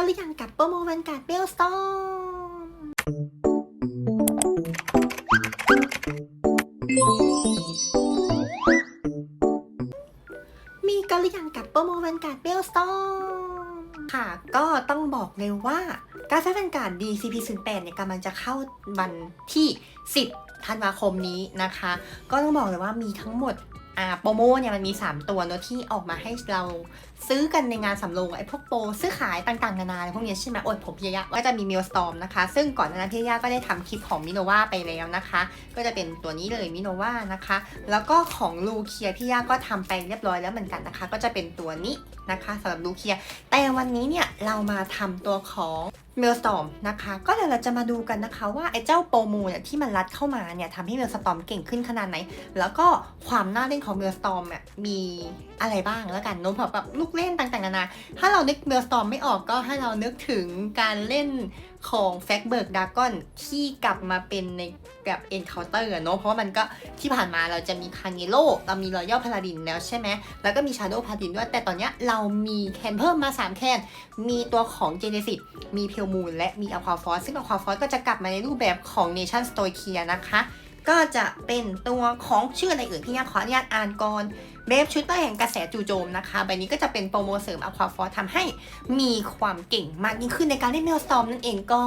กันหรือยังกับโปรโมวันการ์ดเบลสตอมมีกันหรือยังกับโปรโมวันการ์ดเบลสตอมค่ะ ก็ต้องบอกเลยว่าการใช้วันการ์ด DCP 0 8 เนี่ยกำลังจะเข้าวันที่ 10 ธันวาคมนี้นะคะ ก็ต้องบอกเลยว่ามีทั้งหมดอ่าโปรโมเนี่ยมันมี 3 ตัวเนอะที่ออกมาให้เราซื้อกันในงานสำโรงไอ้พวกโปรซื้อขายต่างๆนานาอะไรพวกนี้ใช่ไหมโอ้ยผมพิยะก็จะมีมิลสตอมนะคะ ซึ่งก่อนหน้านั้นพิยะก็ได้ทำคลิปของมิโนวาไปแล้วนะคะ ก็จะเป็นตัวนี้เลยมิโนวานะคะ แล้วก็ของลูเคียพี่ย่าก็ทำไปเรียบร้อยแล้วเหมือนกันนะคะ ก็จะเป็นตัวนี้นะคะสำหรับลูเคีย แต่วันนี้เนี่ยเรามาทำตัวของเมลสตอมนะคะ ก็เดี๋ยวเราจะมาดูกันนะคะว่าไอ้เจ้าโปรโมเนี่ยที่มันรัดเข้ามาเนี่ยทำให้เมลสตอมเก่งขึ้นขนาดไหน แล้วก็ความน่าเล่นของเมลสตอมเนี่ยมีอะไรบ้างแล้วกันเนอะแบบแบบลูกเล่นต่างๆนานา ถ้าเรานึกเมลสตอมไม่ออกก็ให้เรานึกถึงการเล่นของแฟกเบิร์กดากอนที่กลับมาเป็นในแบบเอ็นเคาน์เตอร์เนอะเพราะว่ามันก็ที่ผ่านมาเราจะมีคาเ e โ o เรามีรอยัลพา a าดินแล้วใช่ไหมแล้วก็มีชาโด w พา a ดินด้วย แต่ตอนเนี้ยเรามีแคนเพิ่มมา 3 แคนมีตัวของเจเนซิสมีเพลมูนและมีอควาฟอสซึ่งอควาฟอสก็จะกลับมาในรูปแบบของ Nation s t o i k i a นะคะ ก็จะเป็นตัวของชื่ออะไรเอ่ยพี่ยาขออนุญาตอ่านก่อนเบฟชุดเตอร์แห่งกระแสจู่โจมนะคะใบนี้ก็จะเป็นโปรโมเสริมอควาฟอสทำให้มีความเก่งมากยิ่งขึ้นในการเล่นเมลสอมนั่นเองก็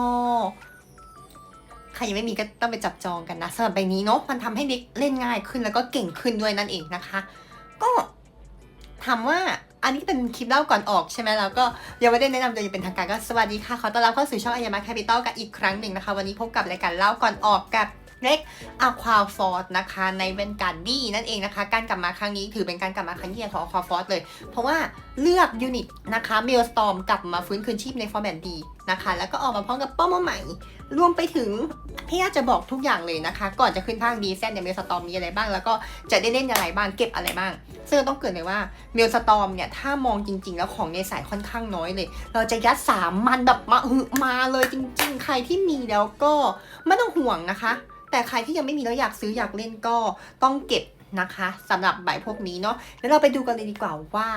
ใครยังไม่มีก็ต้องไปจับจองกันนะสำหรับใบนี้เนาะมันทำให้เด็กเล่นง่ายขึ้นแล้วก็เก่งขึ้นด้วยนั่นเองนะคะ ก็ถามว่าอันนี้เป็นคลิปเล่าก่อนออกใช่ไหมแล้วก็ยังไม่ได้แนะนำตัวอย่างเป็นทางการก็สวัสดีค่ะ ขอต้อนรับเข้าสู่ช่องอายามาแคปิตอลกันอีกครั้งหนึ่งนะคะ วันนี้พบกับรายการเล่าก่อนออกกับ เล็กอะควาฟอร์ดนะคะ ในเวนการดี้นั่นเองนะคะ การกลับมาครั้งนี้ถือเป็นการกลับมาครั้งที่ใหญ่ของอะควาฟอร์ดเลย เพราะว่าเลือกยูนิตนะคะเมลสตอมกลับมาฟื้นคืนชีพในฟอร์แมตดีนะคะ แล้วก็ออกมาพร้อมกับเป้าหมายใหม่ รวมไปถึงพี่อาจจะบอกทุกอย่างเลยนะคะ ก่อนจะขึ้นภาคดีแซนเนี่ยเมลสตอมมีอะไรบ้าง แล้วก็จะได้เล่นอะไรบ้าง เก็บอะไรบ้าง ซึ่งต้องเกิดเลยว่าเมลสตอมเนี่ยถ้ามองจริง ๆ แล้วของในสายค่อนข้างน้อยเลย เราจะยัดสามมันแบบมาหมาเลยจริง ๆ ใครที่มีแล้วก็ไม่ต้องห่วงนะคะ แต่ใครที่ยังไม่มีแล้วอยากซื้ออยากเล่นก็ต้องเก็บนะคะสำหรับใบพวกนี้เนาะแล้วเราไปดูกันเลยดีกว่าว่า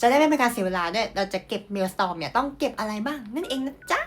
จะได้ไม่เป็นการเสียเวลาด้วยเราจะเก็บเมลสตอมเนี่ยต้องเก็บอะไรบ้างนั่นเองนะจ๊ะ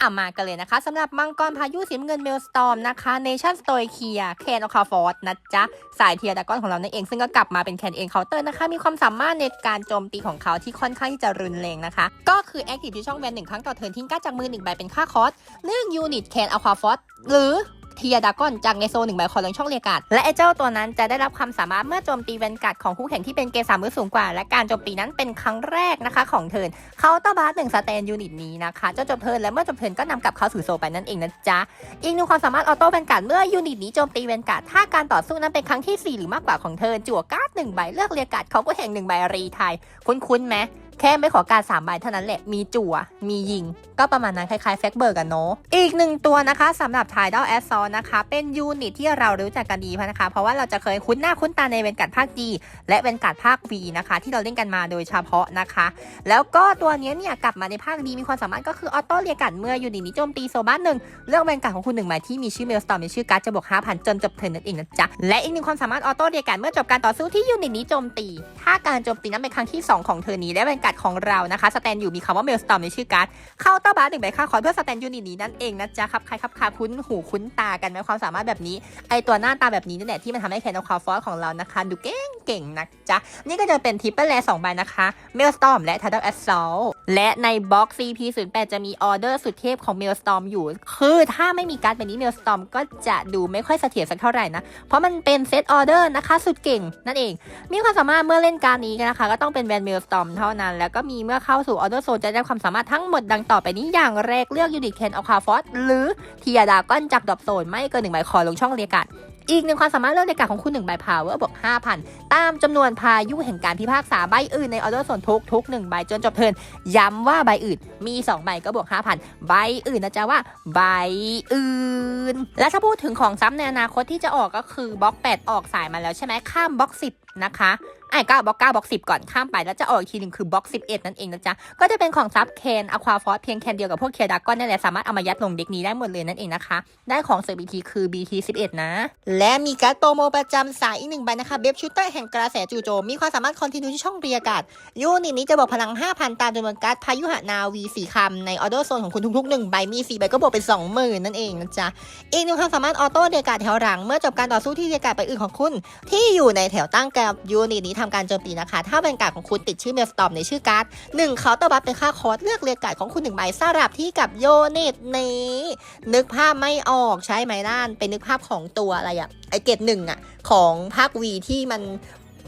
อะมากันเลยนะคะสำหรับมังกรพายุสีเงินเมลสตอมนะคะเนชั่นสโตยเคียแคนอคาฟอร์ดนะจ๊ะ สายเทียดากอนของเรานั่นเอง ซึ่งก็กลับมาเป็นแคนเอ็นเคาน์เตอร์นะคะ มีความสามารถในการโจมตีของเขาที่ค่อนข้างที่จะรุนแรงนะคะ ก็คือแอคทีฟที่ช่องแวนหนึ่งครั้งต่อเทิร์นทิ้งกาจากมือหนึ่งใบเป็นค่าคอสเนื่องยูนิตแคนอคาฟอร์ดหรือ เทียดากอนจากในโซหนึ่งใบคอลงช่องเรียกาดและไอเจ้าตัวนั้นจะได้รับความสามารถเมื่อโจมตีแวนการ์ดของคู่แข่งที่เป็นเกรสามมือสูงกว่า และการโจมตีนั้นเป็นครั้งแรกนะคะของเทิร์นเคาน์เตอร์บาร์หนึ่งสแตนยูนิตนี้นะคะจะจบเทิร์นและเมื่อจบเทิร์นก็นำกลับเข้าสู่โซไปนั่นเองนะจ๊ะอีกหนึ่งความสามารถออโต้แวนการ์ดเมื่อยูนิตนี้โจมตีแวนการ์ดถ้าการต่อสู้นั้นเป็นครั้งที่ 4 หรือมากกว่าของเทิร์นจั่วการ์ดหนึ่งใบเลือกเรียการ์ดของคู่แข่งหนึ่งใบรีไทยคุ้นๆไหม แค่ไม่ขอการสามใบเท่านั้นแหละ มีจั่ว มียิง ก็ประมาณนั้นคล้ายๆแฟกเบิร์กันเนาะ อีกหนึ่งตัวนะคะสำหรับ t i d a l a s s a u l t นะคะ เป็นยูนิตที่เรารู้จักกันดีนะคะ เพราะว่าเราจะเคยคุ้นหน้าคุ้นตาในเวนการ์ดภาค G และเวนการ์ดภาค V นะคะ ที่เราเล่นกันมาโดยเฉพาะนะคะ แล้วก็ตัวนี้เนี่ยกลับมาในภาคดีมีความสามารถก็คือออโต้เรียกการ์ดเมื่อยูนิตนี้โจมตีโซบ้านหนึ่งเลือกเวนการ์ดของคุณหนึ่งใบที่มีชื่อเมลสตอร์มในชื่อการ์ดจะบวก5,000จนจบเทิร์นนั่นเองนะจ๊ะและอีกหนึ่งความสามารถออโต้เรียกการ์ดเมื่อจบการต่อสู้ที่ยูนิตนี้โจมตี ถ้าการโจมตีนั้นเป็นครั้งที่ 2 ของเทิร์นนี้และเวนการดของเรานะคะสแตนอยู่มีคำว่าเมลสตอมในชื่อการ์ดเข้าเต้าบาร์หนึ่งใบค่าคอยเพื่อสแตนยูนิตนี้นั่นเองนะจ๊ะครับใครครับคาคุ้นหูคุ้นตากันไหมความสามารถแบบนี้ ไอตัวหน้าตาแบบนี้นี่แหละที่มันทำให้แคนอคาฟอสของเรานะคะ ดูเก่งเก่งนะจ๊ะ นี่ก็จะเป็นทิปเปิลแลสองใบนะคะเมลสตอมและทัดเดิลแอสซอลและในบ็อกซ์ CP08 จะมีออเดอร์สุดเทพของเมลสตอมอยู่ คือถ้าไม่มีการ์ดแบบนี้เมลสตอมก็จะดูไม่ค่อยเสถียรสักเท่าไหร่นะ เพราะมันเป็นเซตออเดอร์นะคะ สุดเก่งนั่นเอง มีความสามารถเมื่อเล่นการนี้นะคะ ก็ต้องเป็นแวนเมลสตอมเท่านั้นแล้วก็มีเมื่อเข้าสู่ออเดอร์โซนจะได้ความสามารถทั้งหมดดังต่อไปนี้อย่างแรกเลือกยูนิตเคนอคาฟอสหรือเทียดาก้อนจากดรอปโซนไม่เกินหนึ่งใบคอลงช่องเรียการ์ดอีกหนึ่งความสามารถเลือกในการของคุณหนึ่งใบพาวเวอร์บวก5,000 ตามจำนวนพายุแห่งการพิพากษาใบอื่นในออเดอร์ส่วนทุกทุกหนึ่งใบจนจบเทินย้ำว่าใบอื่นมี 2 ใบก็บวก 5,000 ใบอื่นนะจ๊ะว่าใบอื่น และถ้าพูดถึงของซ้ำในอนาคตที่จะออกก็คือบล็อก 8 ออกสายมาแล้วใช่ไหมข้ามบล็อก 10 นะคะ ไอ้เก้าบล็อกเก้าบล็อกสิบก่อนข้ามไปแล้วจะออกอีกทีหนึ่งคือบล็อกสิบเอ็ดนั่นเองนะจ๊ะ ก็จะเป็นของซับเคนอะควาฟอสเพียงแคนเดียวกับพวกเคดากอนนี่แหละสามารถเอามายัดลงเด็กนี้ได้หมดเลยนั่นเองนะคะ ได้ของเซอร์บีทีคือ BT 11นะ และมีการ์ดโปรโมประจำสายอีกหนึ่งใบนะคะเบฟชูเตอร์แห่งกระแสจู่โจมมีความสามารถคอนติเนียที่ช่องเรียกาศยูนิตนี้จะบอกพลัง 5,000 ตามจำนวนการ์ดพายุหนาวีสี่คำในออเดอร์โซนของคุณทุกๆ1ใบมี4ใบก็บวกเป็น20,000นั่นเองนะจ๊ะอีกหนึ่งความสามารถออโต้เรียกาศแถวหลังเมื่อจบการต่อสู้ที่เรียกาศไปอื่นของคุณ ที่อยู่ในแถวตั้งกับยูนิตนี้ทำการโจมตีนะคะ ถ้าเป็นการดของคุณติดชื่อเมลสตอมในชื่อการ์ดหนึ่งเคาเตอร์บัฟเป็นค่าคอร์สเลือกเรียกาศของคุณหนึ่งใบสลับที่กับโยนิตนี้ นึกภาพไม่ออกใช่ไหมน่านเป็นนึกภาพของตัวอะไรอะไอเกตหนึ่งอะของภาควีที่มัน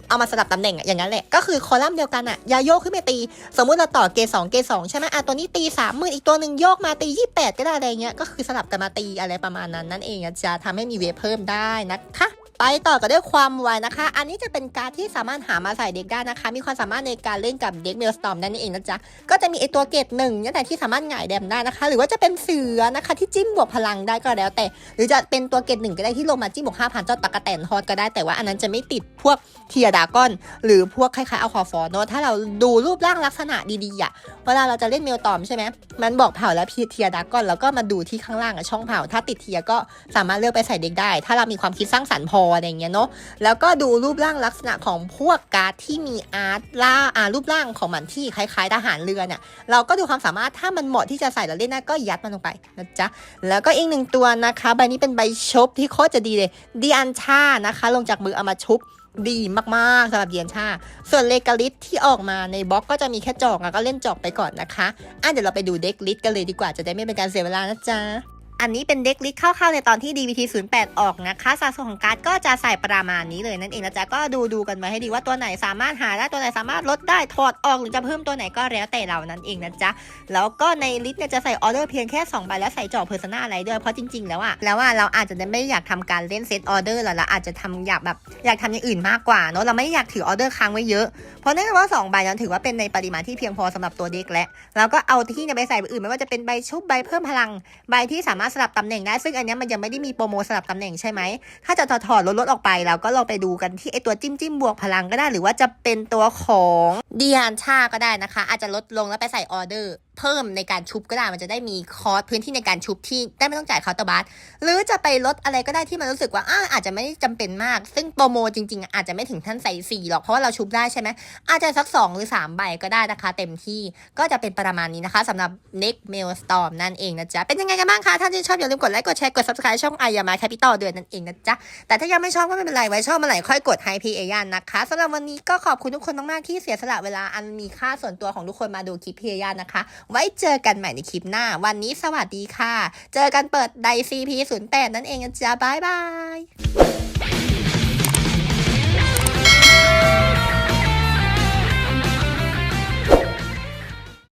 เอามาสลับตำแหน่งอะอย่างนั้นแหละ ก็คือคอลัมน์เดียวกันอะยาโยกขึ้นไปตี สมมุติเราต่อเกสองเกสองใช่ไหมอะตัวนี้ตีสามหมื่นอีกตัวหนึ่งโยกมาตียี่แปดก็ได้อะไรเงี้ย ก็คือสลับกันมาตีอะไรประมาณนั้นนั่นเองจะทำให้มีเวฟเพิ่มได้นะคะ ไปต่อกันด้วยความไวนะคะ อันนี้จะเป็นการที่สามารถหามาใส่เด็กได้นะคะ มีความสามารถในการเล่นกับเด็กเมลสตอมนั่นเองนะจ๊ะ ก็จะมีไอตัวเกตหนึ่งเนี่ยแต่ที่สามารถหงายแดมได้นะคะ หรือว่าจะเป็นเสือนะคะที่จิ้มบวกพลังได้ก็แล้วแต่ หรือจะเป็นตัวเกตหนึ่งก็ได้ที่ลงมาจิ้มบวกห้าพันเจ้าตะกะแตนทอดก็ได้แต่ว่าอันนั้นจะไม่ติดพวกเทียดากอน หรือพวกคล้ายๆอัลคอฟอร์เนอะถ้าเราดูรูปร่างลักษณะดีๆอะเวลาเราจะเล่นเมลตอมใช่ไหมมันบอกเผาและเทียดากอนแล้วก็มาดูที่ข้างล่างอะช่องเผาถ้าติดเทียก็สามารถเลือกไปใส่เด็กได้ ถ้าเรามีความคิดสร้างสรรค์พออะไรเงี้ยเนาะแล้วก็ดูรูปร่างลักษณะของพวกการ์ดที่มีอาร์ตล่าอารูปร่างของมันที่คล้ายๆทหารเรือเนี่ยเราก็ดูความสามารถถ้ามันเหมาะที่จะใส่แล้วเล่นได้ก็ยัดมันลงไปนะจ๊ะแล้วก็อีกหนึ่งตัวนะคะใบนี้เป็นใบชุบที่โคตรจะดีเลยดีอันชานะคะ ลงจากมือเอามาชุบดีมากๆสำหรับเดียนชา ส่วนเลกาลิสที่ออกมาในบล็อกก็จะมีแค่จอกอะก็เล่นจอกไปก่อนนะคะ อะเดี๋ยวเราไปดูเด็กลิสกันเลยดีกว่าจะได้ไม่เป็นการเสียเวลานะจ๊ะ อันนี้เป็นเด็กลิสต์คร่าวๆในตอนที่ DVT 08ออกนะคะสัดส่วนของการ์ดก็จะใส่ประมาณนี้เลยนั่นเองนะจ๊ะก็ดูดูๆกันมาให้ดีว่าตัวไหนสามารถหาได้ตัวไหนสามารถลดได้ถอดออกหรือจะเพิ่มตัวไหนก็แล้วแต่เรานั่นเองนะจ๊ะแล้วก็ในลิสต์เนี่ยจะใส่ออเดอร์เพียงแค่2ใบและใส่จอเพอร์ซนาอะไรด้วยเพราะจริงๆ แล้วอะแล้วอะเราอาจจะไม่อยากทำการเล่นเซตออเดอร์แล้วเราอาจจะทำอยากแบบอยากทำอย่างอื่นมากกว่าเนอะเราไม่อยากถือออเดอร์ค้างไว้เยอะเพราะเนื่องจากว่า2ใบนั้นถือว่าเป็นในปริมาณที่เพียงพอสำหรับตัวเด็กและแล้วก็เอาที่เนี่ยไปใส่ใบอื่นไม่ว่าจะเป็นใบชุบใบเพิ่มพลังใบที่สามารถสลับตำแหน่งได้ ซึ่งอันนี้มันยังไม่ได้มีโปรโมสลับตำแหน่งใช่ไหม ถ้าจะถอดถอดลดลดออกไปเราก็ลองไปดูกันที่ไอตัวจิ้มจิ้มบวกพลังก็ได้ หรือว่าจะเป็นตัวของดีฮานชาก็ได้นะคะ อาจจะลดลงแล้วไปใส่ออเดอร์เพิ่มในการชุบก็ได้มันจะได้มีคอสพื้นที่ในการชุบที่ได้ไม่ต้องจ่ายคาน์เตอร์บัสหรือจะไปลดอะไรก็ได้ที่มันรู้สึกว่าอาอาจจะไม่จำเป็นมาก ซึ่งโปรโมจริง ๆ อาจจะไม่ถึงท่านใส่สี่หรอกเพราะว่าเราชุบได้ใช่ไหมอาจจะสัก 2 หรือ 3 ใบก็ได้นะคะ เต็มที่ก็จะเป็นประมาณนี้นะคะสำหรับ Next Mailstorm นั่นเองนะจ๊ะ เป็นยังไงกันบ้างคะถ้านที่ชอบอย่าลืมกดไลค์กดแชร์กด subscribe ช่อง i อ m a Capital ด้วยนั่นเองนะจ๊ะแต่ถ้ายังไม่ชอบก็ไม่เป็นไรไว้ชอบเมื่อไหร่ค่อยกดให้พี่เอยานนะคะสำหรับวันนี้ก็ขอบคุณทุกคนมากๆที่เสียสละเวลาอันมีค่าส่วนตัวของทุกคนมาดูคลิปพีเอยานนะคะไว้เจอกันใหม่ในคลิปหน้า วันนี้สวัสดีค่ะ เจอกันเปิดได CP 08นั่นเองจ้าบายบาย